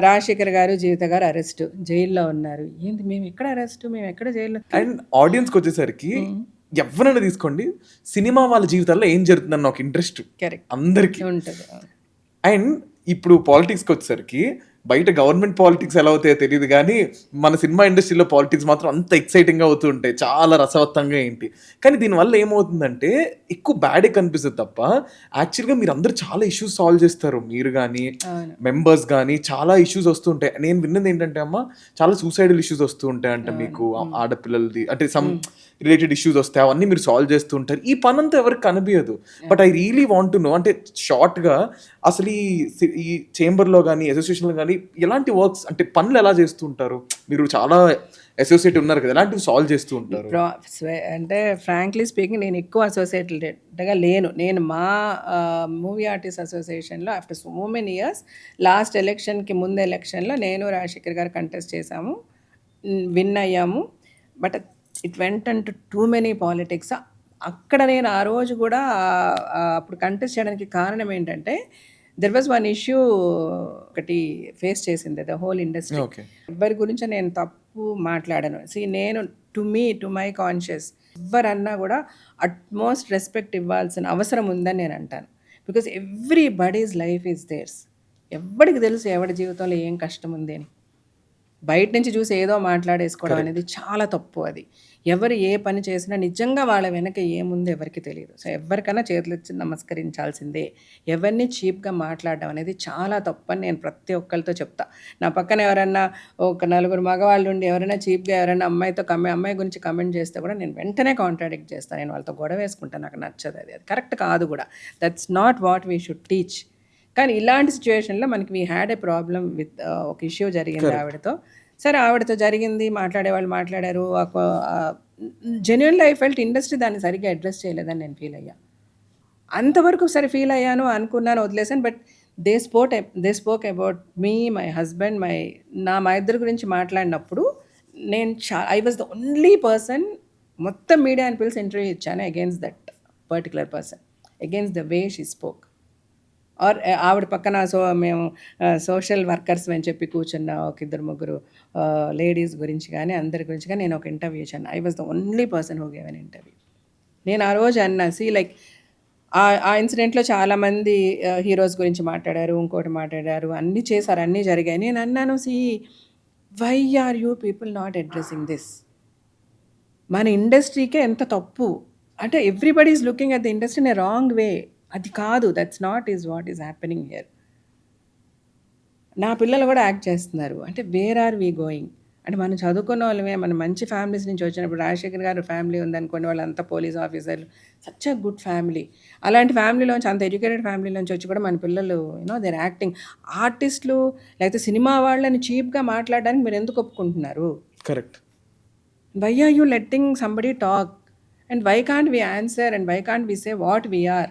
రాజశేఖర్ గారు జీవిత గారు అరెస్ట్. జైల్లో ఉన్నారు. ఏంది మేము ఎక్కడ అరెస్ట్? మేము ఎక్కడ జైల్లో? అండ్ ఆడియన్స్కి వచ్చేసరికి ఎవరైనా తీసుకోండి సినిమా వాళ్ళ జీవితాల్లో ఏం జరుగుతుందన్న ఒక ఇంట్రెస్ట్ అందరికీ. ఉంటుంది. అండ్ ఇప్పుడు పాలిటిక్స్కి వచ్చేసరికి బయట గవర్నమెంట్ పాలిటిక్స్ ఎలా అవుతాయో తెలియదు కానీ మన సినిమా ఇండస్ట్రీలో పాలిటిక్స్ మాత్రం అంత ఎక్సైటింగ్గా అవుతూ ఉంటాయి. చాలా రసవత్తంగా ఏంటి. కానీ దీనివల్ల ఏమవుతుందంటే ఎక్కువ బ్యాడే కనిపిస్తుంది తప్ప యాక్చువల్గా మీరు అందరూ చాలా ఇష్యూస్ సాల్వ్ చేస్తారు. మీరు కానీ మెంబర్స్ కానీ చాలా ఇష్యూస్ వస్తూ ఉంటాయి. నేను విన్నది ఏంటంటే అమ్మ చాలా సూసైడల్ ఇష్యూస్ వస్తూ ఉంటాయి అంటే మీకు ఆడపిల్లలది. అంటే సమ్ రిలేటెడ్ ఇష్యూస్ వస్తాయి. అవన్నీ మీరు సాల్వ్ చేస్తూ ఉంటారు. ఈ పని అంతా ఎవరికి కనిపించదు but I really want to know అంటే షార్ట్గా అసలు ఈ ఈ చేంబర్లో కానీ అసోసియేషన్లో కానీ ఎలాంటి వర్క్స్ అంటే పనులు ఎలా చేస్తూ ఉంటారు? మీరు చాలా అసోసియేట్ ఉన్నారు కదా ఎలాంటివి సాల్వ్ చేస్తూ ఉంటారు. అంటే ఫ్రాంక్లీ స్పీకింగ్ నేను ఎక్కువ అసోసియేటెడ్గా లేను. నేను మా మూవీ ఆర్టిస్ట్ అసోసియేషన్లో after so many years last ఎలక్షన్కి ముందు ఎలక్షన్లో నేను రాజశేఖర్ గారు కంటెస్ట్ చేశాము. విన్ అయ్యాము. But it went and too many politics అక్కడ నేను ఆ రోజు కూడా అప్పుడు కంటెస్ట్ చేయడానికి కారణం ఏంటంటే దెర్ వాజ్ వన్ ఇష్యూ ఒకటి ఫేస్ చేసింది ద హోల్ ఇండస్ట్రీ ఎవరి గురించి నేను తప్పు మాట్లాడను. సి నేను to me to my conscious ఎవరన్నా కూడా అట్మోస్ట్ రెస్పెక్ట్ ఇవ్వాల్సిన అవసరం ఉందని నేను అంటాను. Because everybody's life is there's ఎవరికి తెలుసు ఎవరి జీవితంలో ఏం కష్టం ఉంది అని. బయట నుంచి చూసి ఏదో మాట్లాడేసుకోవడం అనేది చాలా తప్పు అది. ఎవరు ఏ పని చేసినా నిజంగా వాళ్ళ వెనక ఏముందో ఎవరికి తెలియదు. సో ఎవరికైనా చేతులు ఇచ్చి నమస్కరించాల్సిందే. ఎవరిని చీప్గా మాట్లాడడం అనేది చాలా తప్పు అని నేను ప్రతి ఒక్కరితో చెప్తా. నా పక్కన ఎవరన్నా ఒక నలుగురు మగవాళ్ళు ఉండి ఎవరైనా చీప్గా ఎవరైనా అమ్మాయితో కమె అమ్మాయి గురించి కమెంట్ చేస్తే కూడా నేను వెంటనే కాంట్రాడిక్ట్ చేస్తాను నేను వాళ్ళతో గొడవ వేసుకుంటాను నాకు నచ్చదు అది. అది కరెక్ట్ కాదు కూడా. That's not what we should teach. కానీ ఇలాంటి సిచ్యువేషన్లో మనకి we had a problem with ఒక ఇష్యూ జరిగింది ఆవిడతో. సరే ఆవిడతో జరిగింది మాట్లాడే వాళ్ళు మాట్లాడారు జెన్యున్ లైఫ్ ఫెల్ట్ ఇండస్ట్రీ దాన్ని సరిగ్గా అడ్రస్ చేయలేదని నేను ఫీల్ అయ్యా. అంతవరకు సరే ఫీల్ అయ్యాను అనుకున్నాను వదిలేసాను but they spot they spoke about me my husband my నా మా ఇద్దరి గురించి మాట్లాడినప్పుడు నేను చా I was the only person మొత్తం మీడియాని పిలిచి ఇంటర్వ్యూ ఇచ్చాను against that particular person against the way she spoke or eh, ఆవిడ పక్కన సో మేము సోషల్ వర్కర్స్ అని చెప్పి కూర్చున్న ఒక ఇద్దరు ముగ్గురు లేడీస్ గురించి కానీ అందరి గురించి కానీ నేను ఒక ఇంటర్వ్యూ ఇచ్చాను. I was the only person who gave an interview నేను ఆ రోజు అన్నా సి లైక్ ఆ ఆ ఇన్సిడెంట్లో చాలామంది హీరోస్ గురించి మాట్లాడారు ఇంకోటి మాట్లాడారు అన్నీ చేశారు అన్నీ జరిగాయి. నేను అన్నాను see why are you people not addressing this మన ఇండస్ట్రీకే ఎంత తప్పు? అంటే everybody is looking at the industry in a wrong way అది కాదు that's not is what is happening here నా పిల్లలు కూడా యాక్ట్ చేస్తున్నారు. అంటే వేర్ ఆర్ వీ గోయింగ్ అంటే మనం చదువుకున్న వాళ్ళమే మన మంచి ఫ్యామిలీస్ నుంచి వచ్చినప్పుడు రాజశేఖర్ గారు ఫ్యామిలీ ఉందనుకోండి వాళ్ళంతా పోలీస్ ఆఫీసర్లు సచ్ అ గుడ్ ఫ్యామిలీ అలాంటి ఫ్యామిలీలోంచి అంత ఎడ్యుకేటెడ్ ఫ్యామిలీలోంచి వచ్చి కూడా మన పిల్లలు యూనో దేర్ యాక్టింగ్ ఆర్టిస్టులు లేకపోతే సినిమా వాళ్ళని చీప్గా మాట్లాడడానికి మీరు ఎందుకు ఒప్పుకుంటున్నారు? Correct why are you letting somebody talk and why can't we answer and why can't we say what we are